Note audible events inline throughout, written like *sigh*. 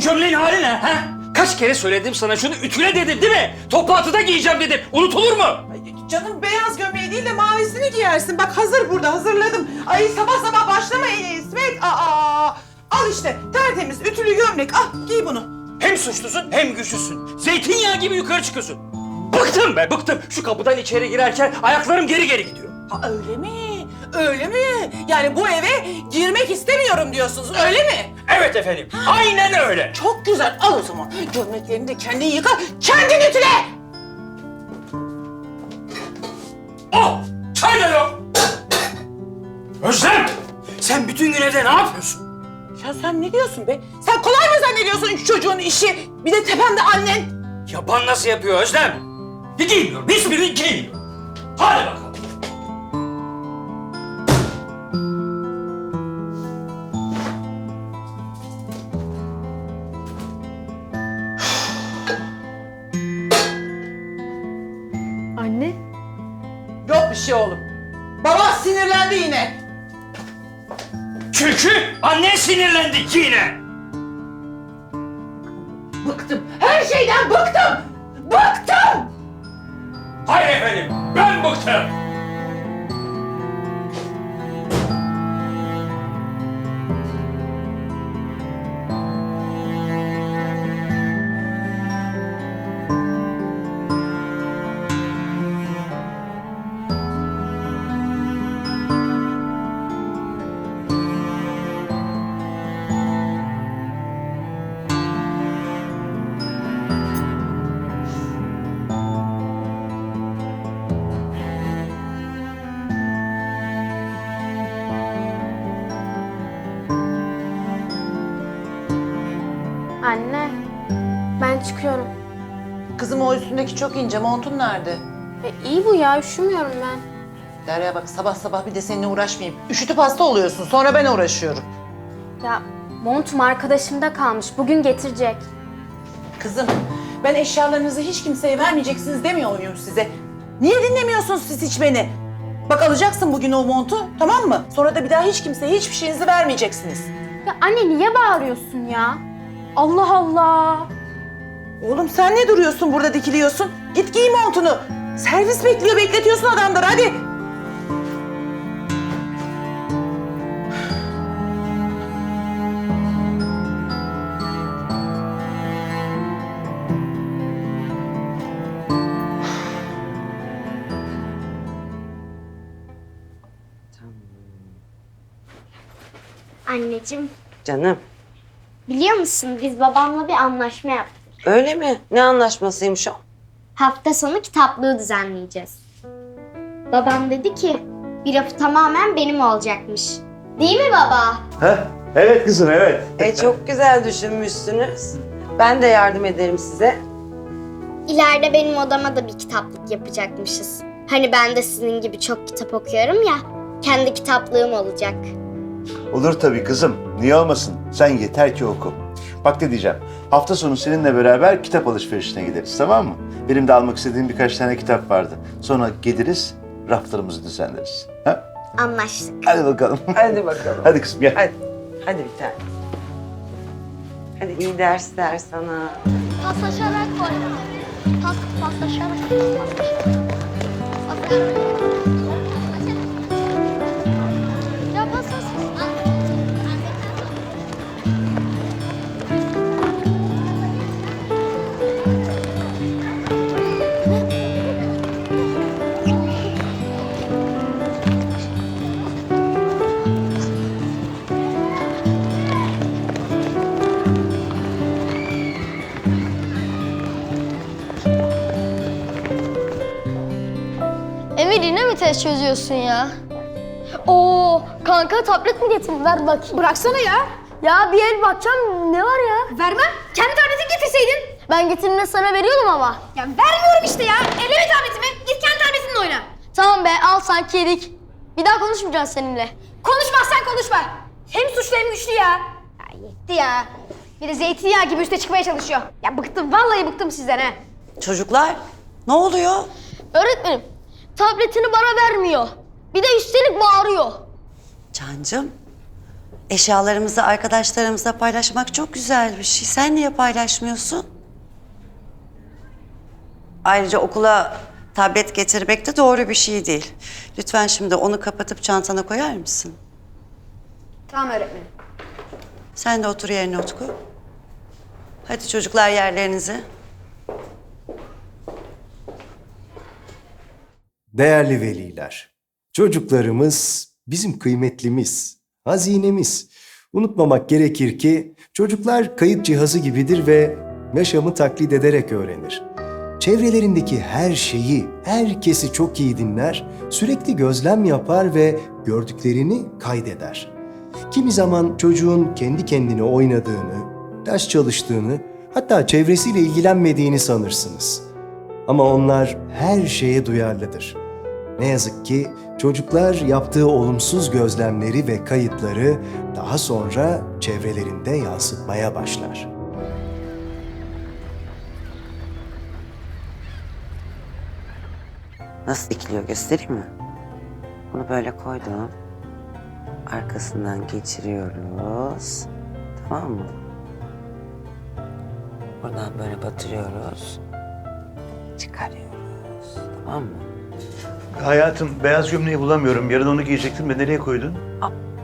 Bu gömleğin hali ne ha? Kaç kere söyledim sana şunu ütüle dedim değil mi? Toplantıda giyeceğim dedim. Unutulur mu? Ay, Canım beyaz gömleği değil de mavisini giyersin. Bak hazır burada hazırladım. Ay sabah sabah başlama İsmet. Aa, al işte tertemiz ütülü gömlek. Al giy bunu. Hem suçlusun hem güçlüsün. Zeytinyağı gibi yukarı çıkıyorsun. Bıktım be bıktım. Şu kapıdan içeri girerken ayaklarım geri geri gidiyor. Ha, öyle mi? Öyle mi? Yani bu eve girmek istemiyorum diyorsunuz öyle mi? Evet efendim. Aynen öyle. Çok güzel al o zaman. Gömleklerini de kendin yıka, kendin ütüle. Oh! Çay da yok. Özlem! Sen bütün gün evde ne yapıyorsun? Ya sen ne diyorsun be? Sen kolay mı zannediyorsun üç çocuğun işi? Bir de tepemde annen. Yaban nasıl yapıyor Özlem? Bir giymiyorum. Hiçbirini giymiyorum. Hadi bakalım. Şey oğlum. Baba sinirlendi yine. Çünkü annen sinirlendi yine. Bıktım. Her şeyden bıktım. Bıktım. Hayır efendim. Ben bıktım. Kızım o üstündeki çok ince. Montun nerede? E, iyi bu ya, üşümüyorum ben. Derya bak sabah sabah bir de seninle uğraşmayayım. Üşütüp hasta oluyorsun. Sonra ben uğraşıyorum. Ya montum arkadaşımda kalmış, bugün getirecek. Kızım ben eşyalarınızı hiç kimseye vermeyeceksiniz demiyor muyum size? Niye dinlemiyorsunuz siz hiç beni? Bak alacaksın bugün o montu tamam mı? Sonra da bir daha hiç kimseye hiçbir şeyinizi vermeyeceksiniz. Ya anne niye bağırıyorsun ya? Allah Allah. Oğlum sen ne duruyorsun burada dikiliyorsun? Git giy montunu. Servis bekliyor bekletiyorsun adamları hadi. Anneciğim, Canım biliyor musun biz babamla bir anlaşma yaptık. Öyle mi? Ne anlaşmasıymış o? Hafta sonu kitaplığı düzenleyeceğiz. Babam dedi ki bir rafı tamamen benim olacakmış. Değil mi baba? Heh, evet kızım evet. E çok güzel düşünmüşsünüz. Ben de yardım ederim size. İleride benim odama da bir kitaplık yapacakmışız. Hani ben de sizin gibi çok kitap okuyorum ya. Kendi kitaplığım olacak. Olur tabii kızım. Niye olmasın? Sen yeter ki oku. Bak ne diyeceğim. Hafta sonu seninle beraber kitap alışverişine gideriz tamam mı? Benim de almak istediğim birkaç tane kitap vardı. Sonra geliriz, raflarımızı düzenleriz. Ha? Anlaştık. Hadi bakalım. Hadi bakalım. *laughs* Hadi kızım gel. Hadi. Hadi bir tane. Hadi iyi dersler sana. Paslaşarak oynamak. Pas, paslaşarak. Paslaşarak. Ya Yine mi test çözüyorsun ya? Oo kanka tablet mi getirdin? Ver bakayım. Bıraksana ya. Ya bir el bakacağım ne var ya? Vermem. Kendi tabletini getirseydin. Ben getirdiğimde sana veriyordum ama. Ya vermiyorum işte ya. Eleme tabletimi. Git kendi tabletinle oyna. Tamam be al sanki yedik. Bir daha konuşmayacağız seninle. Konuşmazsan konuşma. Hem suçlu hem güçlü ya. Ya yetti ya. Bir de zeytinyağı gibi üste çıkmaya çalışıyor. Ya bıktım, vallahi bıktım sizden ha. Çocuklar ne oluyor? Öğretmenim tabletini bana vermiyor. Bir de üstelik bağırıyor. Cancım Eşyalarımızı arkadaşlarımızla paylaşmak çok güzel bir şey. Sen niye paylaşmıyorsun? Ayrıca okula tablet getirmek de doğru bir şey değil. Lütfen şimdi onu kapatıp çantana koyar mısın? Tamam öğretmenim. Sen de otur yerine Utku. Hadi çocuklar yerlerinize. Değerli veliler, çocuklarımız bizim kıymetlimiz, hazinemiz. Unutmamak gerekir ki çocuklar kayıt cihazı gibidir ve yaşamı taklit ederek öğrenir. Çevrelerindeki her şeyi, herkesi çok iyi dinler, sürekli gözlem yapar ve gördüklerini kaydeder. Kimi zaman çocuğun kendi kendine oynadığını, ders çalıştığını, hatta çevresiyle ilgilenmediğini sanırsınız. Ama onlar her şeye duyarlıdır. Ne yazık ki çocuklar yaptığı olumsuz gözlemleri ve kayıtları daha sonra çevrelerinde yansıtmaya başlar. Nasıl dikiliyor göstereyim mi? Bunu böyle koydum. Arkasından geçiriyoruz. Tamam mı? Buradan böyle batırıyoruz. Çıkarıyoruz. Tamam mı? Hayatım beyaz gömleği bulamıyorum. Yarın onu giyecektim de nereye koydun?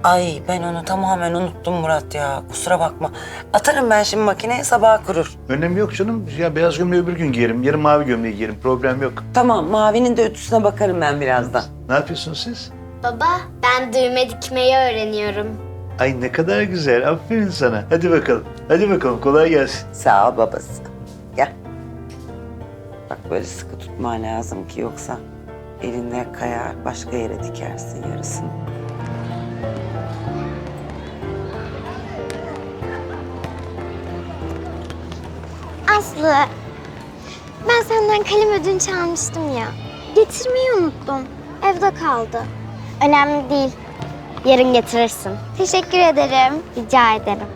Ay ben onu tamamen unuttum Murat ya. Kusura bakma. Atarım ben şimdi makineye sabaha kurur. Önemi yok canım. Ya beyaz gömleği öbür gün giyerim. Yarın mavi gömleği giyerim. Problem yok. Tamam mavinin de ütüsüne bakarım ben birazdan. Ne yapıyorsunuz siz? Baba ben düğme dikmeyi öğreniyorum. Ay ne kadar güzel. Aferin sana. Hadi bakalım. Hadi bakalım. Kolay gelsin. Sağ ol babası. Gel. Bak böyle sıkı tutman lazım ki yoksa elinde kayar başka yere dikersin yarısını. Aslı, ben senden kalem ödünç almıştım ya. Getirmeyi unuttum. Evde kaldı. Önemli değil. Yarın getirirsin. Teşekkür ederim. Rica ederim.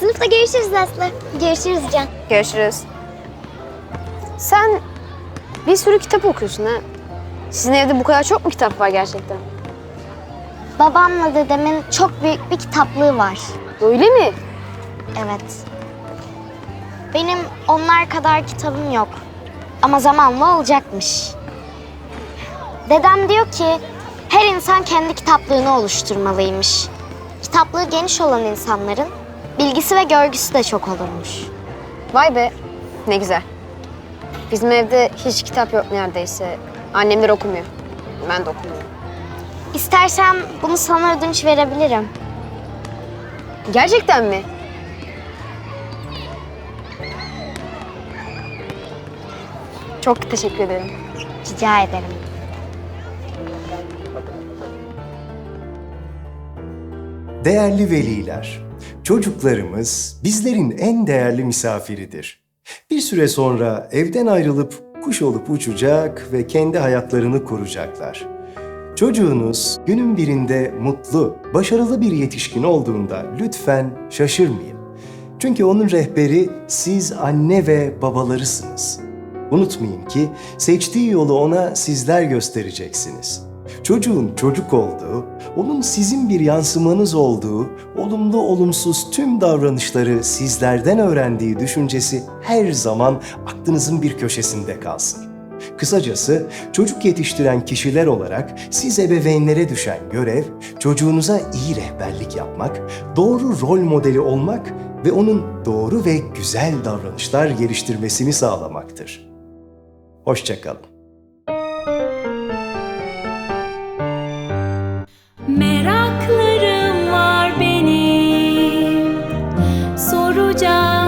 Sınıfta görüşürüz Aslı. Görüşürüz Can. Görüşürüz. Sen bir sürü kitap okuyorsun ha. Sizin evde bu kadar çok mu kitap var gerçekten? Babamla dedemin çok büyük bir kitaplığı var. Öyle mi? Evet. Benim onlar kadar kitabım yok. Ama zamanla olacakmış. Dedem diyor ki her insan kendi kitaplığını oluşturmalıymış. Kitaplığı geniş olan insanların bilgisi ve görgüsü de çok olurmuş. Vay be. Ne güzel. Bizim evde hiç kitap yok neredeyse. Annemler okumuyor. Ben de okumuyorum. İstersen bunu sana ödünç verebilirim. Gerçekten mi? Çok teşekkür ederim. Rica ederim. Değerli veliler, çocuklarımız bizlerin en değerli misafiridir. Bir süre sonra evden ayrılıp kuş olup uçacak ve kendi hayatlarını kuracaklar. Çocuğunuz günün birinde mutlu, başarılı bir yetişkin olduğunda lütfen şaşırmayın. Çünkü onun rehberi siz anne ve babalarısınız. Unutmayın ki seçtiği yolu ona sizler göstereceksiniz. Çocuğun çocuk olduğu, onun sizin bir yansımanız olduğu, olumlu olumsuz tüm davranışları sizlerden öğrendiği düşüncesi her zaman aklınızın bir köşesinde kalsın. Kısacası çocuk yetiştiren kişiler olarak siz ebeveynlere düşen görev çocuğunuza iyi rehberlik yapmak, doğru rol modeli olmak ve onun doğru ve güzel davranışlar geliştirmesini sağlamaktır. Hoşçakalın. Meraklarım var benim. Soracak